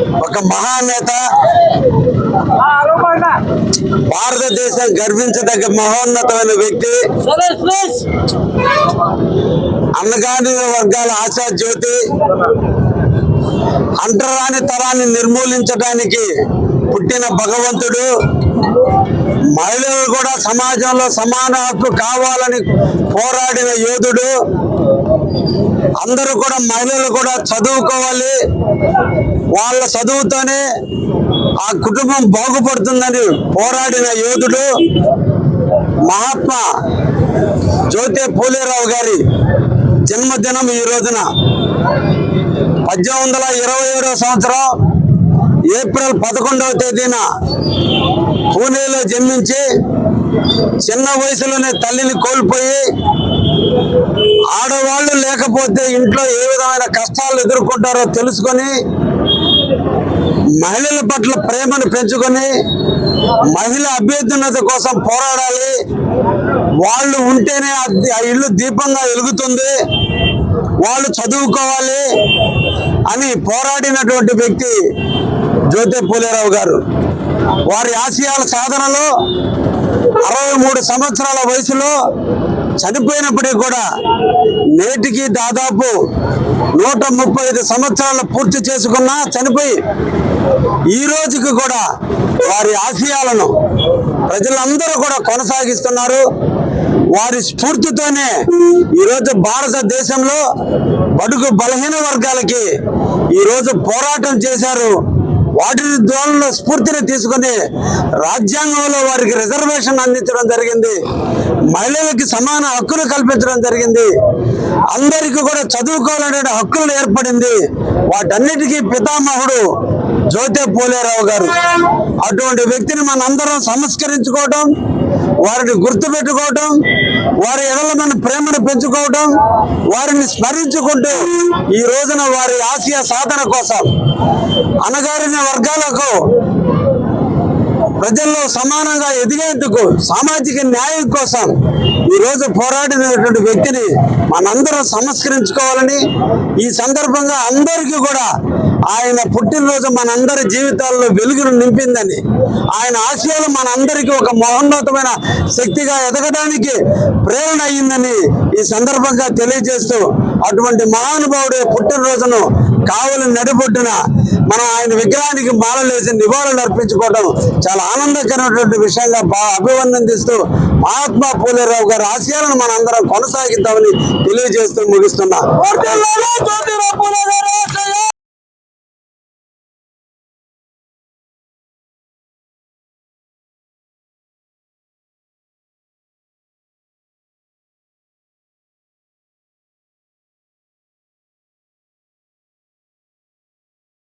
ఒక మహానేత. భారతదేశం గర్వించదగ్గ మహోన్నతమైన వ్యక్తి. అన్నగాని వర్గాల ఆశా జ్యోతి. అంటరాని తరాన్ని నిర్మూలించడానికి పుట్టిన భగవంతుడు. మహిళలు కూడా సమాజంలో సమాన హక్కు కావాలని పోరాడిన యోధుడు. అందరూ కూడా మహిళలు కూడా చదువుకోవాలి. వాళ్ళ చదువుతోనే ఆ కుటుంబం బాగుపడుతుందని పోరాడిన యోధుడు మహాత్మా జ్యోతి పూలేరావు గారి జన్మదినం ఈ రోజున. పద్దెనిమిది వందల ఇరవై ఏడవ సంవత్సరం ఏప్రిల్ పదకొండవ తేదీన పూణేలో జన్మించి చిన్న వయసులోనే తల్లిని కోల్పోయి ఆడవాళ్ళు లేకపోతే ఇంట్లో ఏ విధమైన కష్టాలు ఎదుర్కొంటారో తెలుసుకొని మహిళల పట్ల ప్రేమను పెంచుకొని మహిళ అభ్యర్థున్నత కోసం పోరాడాలి. వాళ్ళు ఉంటేనే ఆ- ఆ ఇల్లు దీపంగా వెలుగుతుంది. వాళ్ళు చదువుకోవాలి అని పోరాడినటువంటి వ్యక్తి జ్యోతి పూలేరావు గారు. వారి ఆశయాల సాధనలో అరవై మూడు సంవత్సరాల వయసులో చనిపోయినప్పటికీ కూడా నేటికి దాదాపు నూట ముప్పై ఐదు సంవత్సరాలు పూర్తి చేసుకున్నా చనిపోయి ఈ రోజుకి కూడా వారి ఆశయాలను ప్రజలందరూ కూడా కొనసాగిస్తున్నారు. వారి స్ఫూర్తితోనే ఈరోజు భారతదేశంలో బడుగు బలహీన వర్గాలకి ఈరోజు పోరాటం చేశారు. వాటిని ద్వారా స్ఫూర్తిని తీసుకుని రాజ్యాంగంలో వారికి రిజర్వేషన్ అందించడం జరిగింది. మహిళలకి సమాన హక్కులు కల్పించడం జరిగింది. అందరికీ కూడా చదువుకోవాలనే హక్కులు ఏర్పడింది. వాటన్నిటికీ పితామహుడు జ్యోతి పోలేరావు గారు. అటువంటి వ్యక్తిని మనందరం సంస్కరించుకోవటం వారిని గుర్తుపెట్టుకోవటం వారి ఎడల మన ప్రేమను పెంచుకోవటం వారిని స్మరించుకుంటూ ఈ రోజున వారి ఆశయ సాధన కోసం అనగారిన వర్గాలకు ప్రజల్లో సమానంగా ఎదిగేందుకు సామాజిక న్యాయం కోసం ఈ రోజు పోరాడినటువంటి వ్యక్తిని మనందరం సంస్కరించుకోవాలని ఈ సందర్భంగా అందరికీ కూడా ఆయన పుట్టినరోజు మనందరి జీవితాల్లో వెలుగును నింపిందని ఆయన ఆశయాలు మనందరికీ ఒక మహోన్నతమైన శక్తిగా ఎదగడానికి ప్రేరణ అయ్యిందని ఈ సందర్భంగా తెలియజేస్తూ అటువంటి మహానుభావుడి పుట్టినరోజును కావలి నడిబొడ్డున మనం ఆయన విగ్రహానికి మాలలేసి నివాళులు అర్పించుకోవడం చాలా ఆనందకరమైనటువంటి విషయంగా బా మహాత్మా పూలేరావు గారి ఆశయాలను మనందరం కొనసాగిద్దామని తెలియజేస్తూ ముగిస్తున్నా.